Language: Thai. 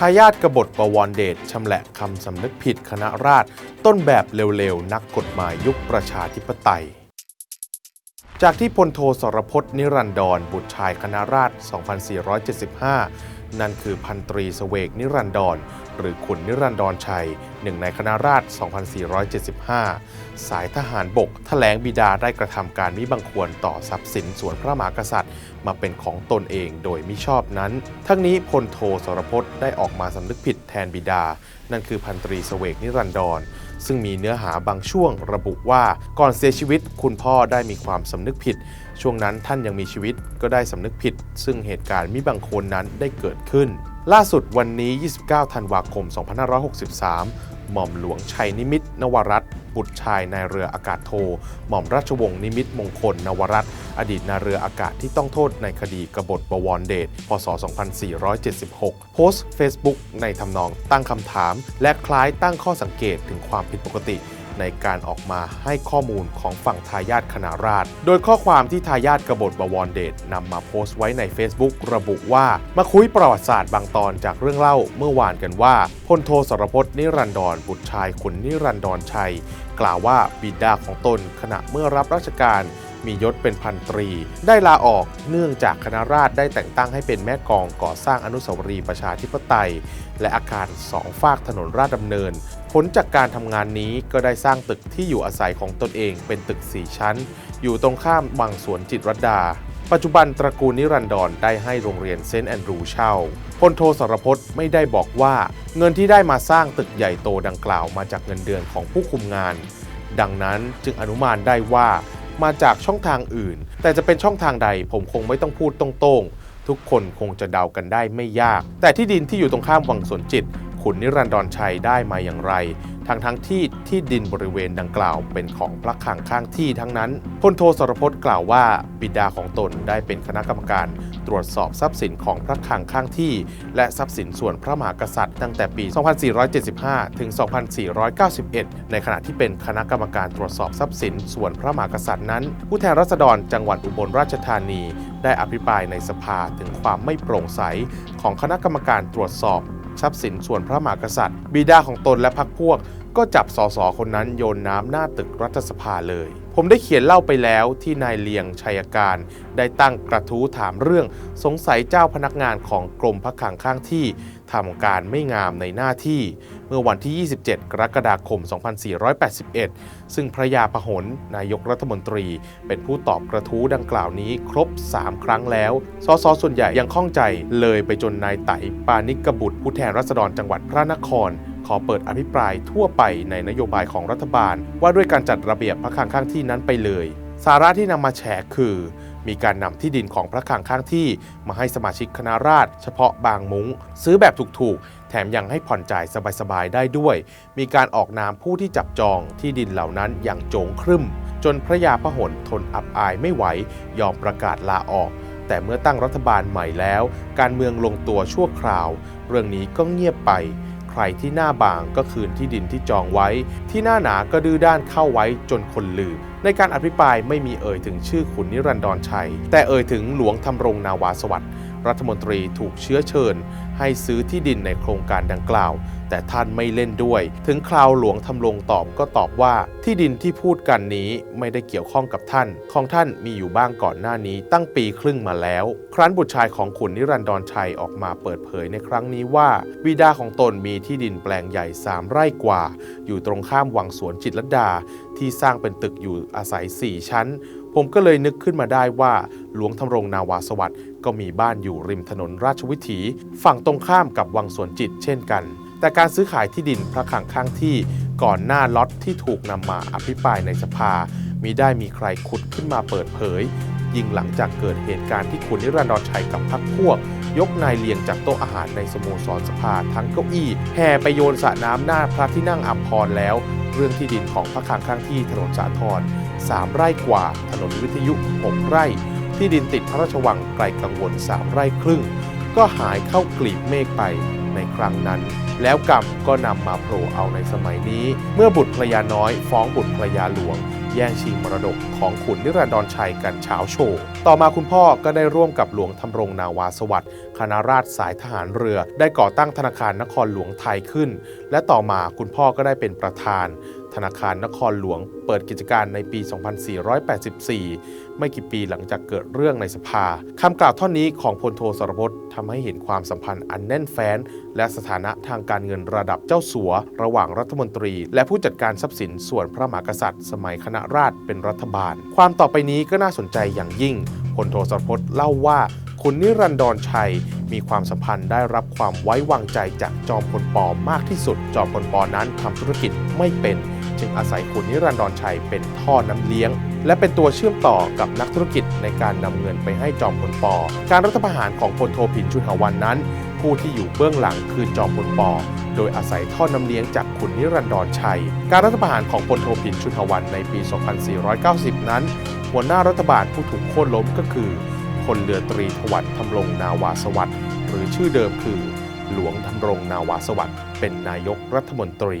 ทายาทกบฏประวรเดชชำแหละคำสำนึกผิดคณะราษฎรต้นแบบเร็วๆ นักกฎหมายยุคประชาธิปไตย จากที่พลโทสรพจน์นิรันดร บุตรชายคณะราษฎร 2475 นั่นคือพันตรีเสวกนิรันดร หรือขุนนิรันดรชัย หนึ่งในคณะราษฎร2475 สายทหารบกแถลงบิดาได้กระทำการมิบังควรต่อทรัพย์สินส่วนพระมหากษัตริย์ มาเป็นของตนเองโดยมิชอบนั้น ทั้งนี้พลโทสรพจน์ได้ออกมาสำนึกผิดแทนบิดา นั่นคือพันตรีเสวกนิรันดรซึ่งมีเนื้อหาบางช่วงระบุว่าก่อนเสียชีวิตคุณพ่อได้มีความสำนึกผิด ช่วงนั้นท่านยังมีชีวิตก็ได้สำนึกผิด ซึ่งเหตุการณ์มิบังควรนั้นได้เกิดขึ้น ล่าสุดวันนี้ 29 ธันวาคม 2563 หม่อมหลวงชัยนิมิตนวรัตบุตรชายนายเรืออากาศโท หม่อมราชวงศ์นิมิตมงคล นวรัตอดีตนายเรืออากาศที่ต้องโทษในคดีกบฏบวรเดช พศ 2476 โพสต์ Facebook ในทำนองตั้งคำถาม และคล้ายตั้งข้อสังเกตถึงความผิดปกติ ในการออกมาให้ข้อมูลของฝั่งทายาทคณะราษฎรโดยข้อความที่ทายาทกบฏบวรเดชนำมาโพสต์ไว้ใน Facebook ระบุว่ามาคุยประวัติศาสตร์บางตอนจากเรื่องเล่าเมื่อวานกันว่าพลโทสรพจน์นิรันดรบุตรชายขุนนิรันดรชัย กล่าวว่าบิดาของตนขณะเมื่อรับราชการ มียศเป็นพันตรี ได้ลาออกเนื่องจากคณะราษฎรได้แต่งตั้งให้เป็นแม่กองก่อสร้างอนุสาวรีย์ประชาธิปไตย และอาคารสองฝากถนนราชดำเนิน ผลจากการทำงานนี้ก็ได้สร้างตึกที่อยู่อาศัยของตนเองเป็นตึก 4 ชั้น อยู่ตรงข้ามบางสวนจิตรดาปัจจุบันตระกูลนิรันดรได้ให้โรงเรียนเซนต์แอนดรูเช่าพลโทสรพจน์ไม่ได้บอกว่า เงินที่ได้มาสร้างตึกใหญ่โตดังกล่าวมาจากเงินเดือนของผู้คุมงาน ดังนั้นจึงอนุมานได้ว่า มาจากช่องทางอื่น แต่จะเป็นช่องทางใดผมคงไม่ต้องพูดตรงๆ ทุกคนคงจะเดากันได้ไม่ยาก แต่ที่ดินที่อยู่ตรงข้ามวังสวนจิต ขุนนิรันดรชัยได้มาอย่างไร ทั้งทั้งที่ที่ดินบริเวณดังกล่าวเป็นของพระคลังข้างที่ทั้งนั้นพลโทสรพจน์กล่าวว่าบิดาของตนได้เป็นคณะกรรมการตรวจสอบทรัพย์สินของพระคลังข้างที่ และทรัพย์สินส่วนพระมหากษัตริย์ตั้งแต่ปี 2475 ถึง 2491 ในขณะที่เป็นคณะกรรมการตรวจสอบทรัพย์สินส่วนพระมหากษัตริย์นั้น ผู้แทนราษฎรจังหวัดอุบลราชธานี ได้อภิปรายในสภาถึงความไม่โปร่งใสของคณะกรรมการตรวจสอบ ทรัพย์สินส่วนพระมหากษัตริย์ บิดาของตนและพรรคพวก ก็จับสสคนนั้นโยนน้ำหน้าตึกรัฐสภาเลย ผมได้เขียนเล่าไปแล้วที่นายเลียงชัยการ ได้ตั้งกระทู้ถามเรื่องสงสัยเจ้าพนักงานของกรมพระคลังข้างที่ทำการไม่งามในหน้าที่ เมื่อวันที่ 27 กรกฎาคม 2481 ซึ่งพระยาพหลนายกรัฐมนตรี เป็นผู้ตอบกระทู้ดังกล่าวนี้ครบ 3 ครั้งแล้ว สสส่วนใหญ่ยังข้องใจเลยไปจนนายไตปานิกบุตรผู้แทนรัษฎรจังหวัดพระนคร ขอเปิดอภิปรายทั่วไปในนโยบายของรัฐบาล ว่าด้วยการจัดระเบียบพระคลังข้างที่นั้นไปเลย สาระที่นำมาแฉคือ มีการนำที่ดินของพระคลังข้างที่ มาให้สมาชิกคณะราษฎรเฉพาะบางมุง้ง ซื้อแบบถูกๆ แถมยังให้ผ่อนจ่ายสบายๆได้ด้วย มีการออกนามผู้ที่จับจองที่ดินเหล่านั้นอย่างโจงครึ่ม จนพระยาพหลทนอับอายไม่ไหวยอมประกาศลาออกแต่เมื่อตั้งรัฐบาลใหม่แล้ว การเมืองลงตัวชั่วคราว เรื่องนี้ก็เงียบไป รที่หน้าบางก็คืนที่ดินที่จองไว้ ที่หน้าหนาก็ดื้อด้านเข้าไว้จนคนลืม ในการอภิปรายไม่มีเอ่ยถึงชื่อขุนนิรันดรชัย แต่เอ่ยถึงหลวงทำรงนาวาสวัสดิ์รัฐมนตรีถูกเชื้อเชิญ ให้ซื้อที่ดินในโครงการดังกล่าว แต่ท่านไม่เล่นด้วย ถึงคราวหลวงทำรงตอบก็ตอบว่า ที่ดินที่พูดกันนี้ไม่ได้เกี่ยวข้องกับท่าน ของท่านมีอยู่บ้างก่อนหน้านี้ตั้งปีครึ่งมาแล้ว ครั้นบุตรชายของขุนนิรันดรชัยออกมาเปิดเผยในครั้งนี้ว่าบิดาของตนมีที่ดินแปลงใหญ่3ไร่กว่า อยู่ตรงข้ามวังสวนจิตรลดา ที่สร้างเป็นตึกอยู่อาศัย 4 ชั้น ผมก็เลยนึกขึ้นมาได้ว่า หลวงทำรงนาวาสวัสดิ์ก็มีบ้านอยู่ริมถนนราชวิถี ฝั่งตรงข้ามกับวังสวนจิตเช่นกัน แต่การซื้อขายที่ดินพระคลังข้างที่ก่อนหน้าล็อตที่ถูกนำมาอภิปรายในสภามีได้มีใครขุดขึ้นมาเปิดเผย ยิ่งหลังจากเกิดเหตุการณ์ที่คุณนิรันดรชัยกับพรรคพวก ยกนายเลียงจากโต๊ะอาหารในสโมสรสภาทั้งเก้าอี้แห่ไปโยนสระน้ำหน้าพระที่นั่งอัมพรแล้ว เรื่องที่ดินของพระคังข้างที่ถนนสาทร3ไร่กว่า ถนนวิทยุ 6 ไร่ ที่ดินติดพระราชวังไกลกังวล3ไร่ครึ่ง ก็หายเข้ากลีบเมฆไปในครั้งนั้น แล้วกรรมก็นำมาโผล่เอาในสมัยนี้ เมื่อบุตรภรรยาน้อยฟ้องบุตรภรรยาหลวง แย่งชิงมรดกของขุนนิรันดรชัยกันเช้าโชว์ต่อมาคุณพ่อก็ได้ร่วมกับหลวงทำรงนาวาสวัสดิ์คณะราษฎรสายทหารเรือ ได้ก่อตั้งธนาคารนครหลวงไทยขึ้น และต่อมาคุณพ่อก็ได้เป็นประธานธนาคารนครหลวงเปิดกิจการในปี 2484 ไม่กี่ปีหลังจากเกิดเรื่องในสภาคำกล่าวท่อนนี้ของพลโทสรพจน์ทำให้เห็นความสัมพันธ์อันแน่นแฟ้น และสถานะทางการเงินระดับเจ้าสัว ระหว่างรัฐมนตรี และผู้จัดการทรัพย์สินส่วนพระมหากษัตริย์ สมัยคณะราษฎรเป็นรัฐบาล ความต่อไปนี้ก็น่าสนใจอย่างยิ่งพลโทสรพจน์เล่าว่าคุณนิรันดรชัยมีความสัมพันธ์ได้รับความไว้วางใจจากจอมพลปอมากที่สุด จอมพลปอนั้นทำธุรกิจไม่เป็น จึงอาศัยคุณนิรันดรชัยเป็นท่อน้ำเลี้ยง และเป็นตัวเชื่อมต่อกับนักธุรกิจในการนำเงินไปให้จอมพลปอการรัฐประหารของพลโทผินชุนหวันนั้น ผู้ที่อยู่เบื้องหลังคือจอมพลปอโดยอาศัยท่อน้ำเลี้ยงจากคุณนิรันดรชัย การรัฐประหารของพลโทผินชุนหวันในปี 2490 นั้น หัวหน้ารัฐบาลผู้ถูกโค่นล้มก็คือพลเรือตรีถวันทำรงนาวาสวัสดิ์หรือชื่อเดิมคือ หลวงทำรงนาวาสวัสดิ์เป็นนายกรัฐมนตรี